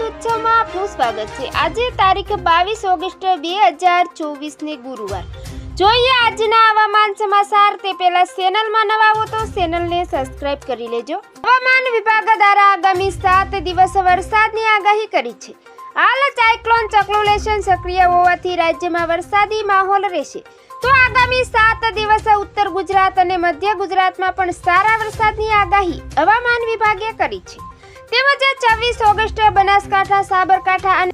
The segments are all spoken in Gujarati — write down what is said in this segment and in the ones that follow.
ઉત્સવમાં આપનું સ્વાગત છે. આજે તારીખ બાવીસ ઓગસ્ટ બે હજાર ચોવીસને ગુરુવાર. જોઈએ આજના હવામાન સમાચાર. તે પહેલા ચેનલમાં નવા હો તો ચેનલને સબસ્ક્રાઇબ કરી લેજો. હવામાન વિભાગ દ્વારા આગામી સાત દિવસ વરસાદની આગાહી કરી છે. હાલ સાયક્લોન ચક્લોલેશન સક્રિય હોવાથી રાજ્યમાં વરસાદી માહોલ રહેશે. તો આગામી સાત દિવસ ઉત્તર ગુજરાત અને મધ્ય ગુજરાતમાં પણ સારા વરસાદની આગાહી હવામાન વિભાગે કરી છે. તેમજ છવ્વીસ ઓગસ્ટે બનાસકાંઠા, સાબરકાંઠા અને-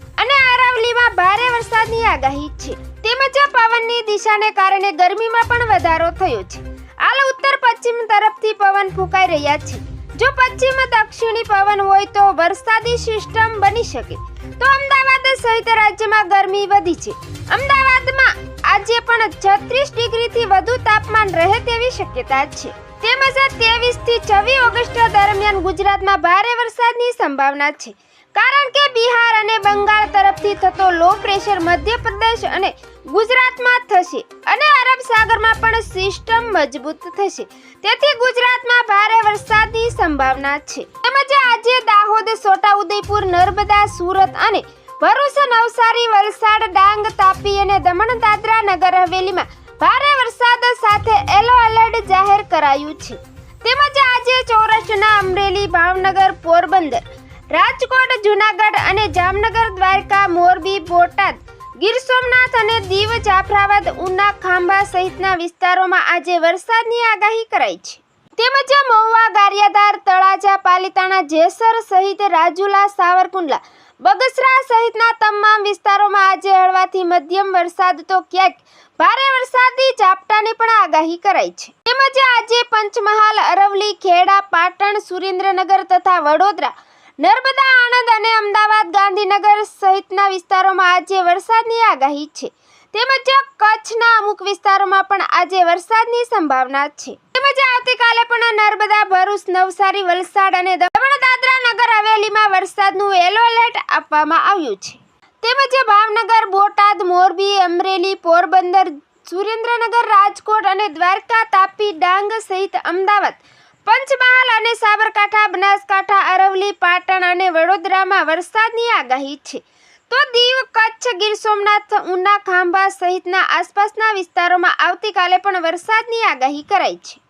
અરાવલીમાં ભારે વરસાદની આગાહી છે. તેમજ પવનની દિશાને કારણે ગરમીમાં પણ વધારો થયો છે. હાલ ઉત્તર પશ્ચિમ તરફથી પવન ફૂંકાઈ રહ્યા છે. જો પશ્ચિમ દક્ષિણી પવન હોય તો વરસાદી સિસ્ટમ બની શકે. તો અમદાવાદ સહિત રાજ્યમાં ગરમી વધી છે. અમદાવાદમાં આજે પણ છત્રીસ ડિગ્રીથી વધુ રહે તેવી શક્યતા છે. તેમજ ત્રેવીસથી છવ્વીસ ઓગસ્ટ દરમિયાન ગુજરાતમાં ભારે વરસાદની સંભાવના છે. કારણ કે બિહાર અને બંગાળ તરફથી થતો લો પ્રેશર મધ્યપ્રદેશ અને ગુજરાતમાં થશે અને અરબ સાગરમાં પણ સિસ્ટમ મજબૂત થશે. તેથી ગુજરાતમાં ભારે વરસાદની સંભાવના છે. તેમજ આજે દાહોદ, છોટાઉદેપુર, નર્મદા, સુરત અને ભરૂચ નવસારી વલસાડ, ડાંગ, તાપી અને દમણ દાદરા નગર હવેલીમાં ભારે વરસાદ સાથે એલો એલર્ટ જાહેર કરાયું છે. તેમજ આજે સૌરાષ્ટ્રના અમરેલી ભાવનગર પોરબંદર, રાજકોટ, જુનાગઢ અને જામનગર દ્વારકા, મોરબી, બોટાદ, ગીર સોમનાથ અને દીવ જાફરાબાદ, ઉના, ખાંભા સહિતના વિસ્તારોમાં આજે વરસાદની આગાહી કરાઈ છે. તેમજ મહુવા ગારિયાધાર તળાજા પાલિતાણા જેસર સહિત રાજુલા સાવરકુંડલા બગસરા સહિતના તમામ વિસ્તારોમાં આજે હળવાથી મધ્યમ વરસાદ તો ક્યાંક ભારે વરસાદી ઝાપટાની પણ આગાહી કરાઈ છે. તેમજ આજે પંચમહાલ અરવલી ખેડા, પાટણ, સુરેન્દ્રનગર તથા વડોદરા, નર્મદા, આણંદ અને અમદાવાદ, ગાંધીનગર સહિતના વિસ્તારોમાં આજે વરસાદની આગાહી છે. તેમજ કચ્છના અમુક વિસ્તારોમાં પણ આજે વરસાદની સંભાવના છે. તેમજ આવતીકાલે પણ નર્મદા, ભરૂચ, નવસારી, વલસાડ અને દમણ હવેલીમાં વરસાદનું યલો એલર્ટ આપવામાં આવ્યું છે. તેમજ ભાવનગર, બોટાદ, મોરબી, અમરેલી, પોરબંદર, સુરેન્દ્રનગર, રાજકોટ અને દ્વારકા, તાપી, ડાંગ સહિત અમદાવાદ, પંચમહાલ અને સાબરકાંઠા, બનાસકાંઠા અરવલી પાટણ અને વડોદરામાં વરસાદની આગાહી છે. તો દીવ, કચ્છ, ગીર સોમનાથ, ઉના, ખાંભા સહિતના આસપાસના વિસ્તારોમાં આવતીકાલે પણ વરસાદની આગાહી કરાઈ છે.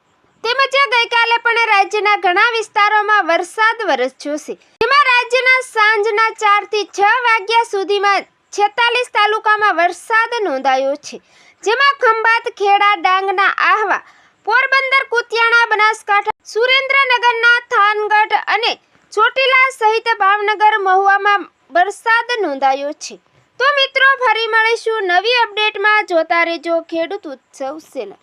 તેમજ ગઈકાલે પણ રાજ્યના ઘણા વિસ્તારોમાં વરસાદ વરસ્યો છે. જેમાં રાજ્યના સાંજના ચારથી છ વાગ્યા સુધીમાં છેતાલીસ તાલુકામાં વરસાદ નોંધાયો છે. જેમાં ખંભાત, ખેડા, ડાંગના આહવા, પોરબંદર, કુતિયાણા, બનાસકાંઠા, સુરેન્દ્રનગરના થાનગઢ અને ચોટીલા સહિત ભાવનગર મહુવામાં વરસાદ નોંધાયો છે. તો મિત્રો, ફરી મળીશું નવી અપડેટમાં. જોતા રહેજો ખેડૂત ઉત્સવ સેલા